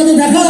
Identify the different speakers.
Speaker 1: একাত্মতা তো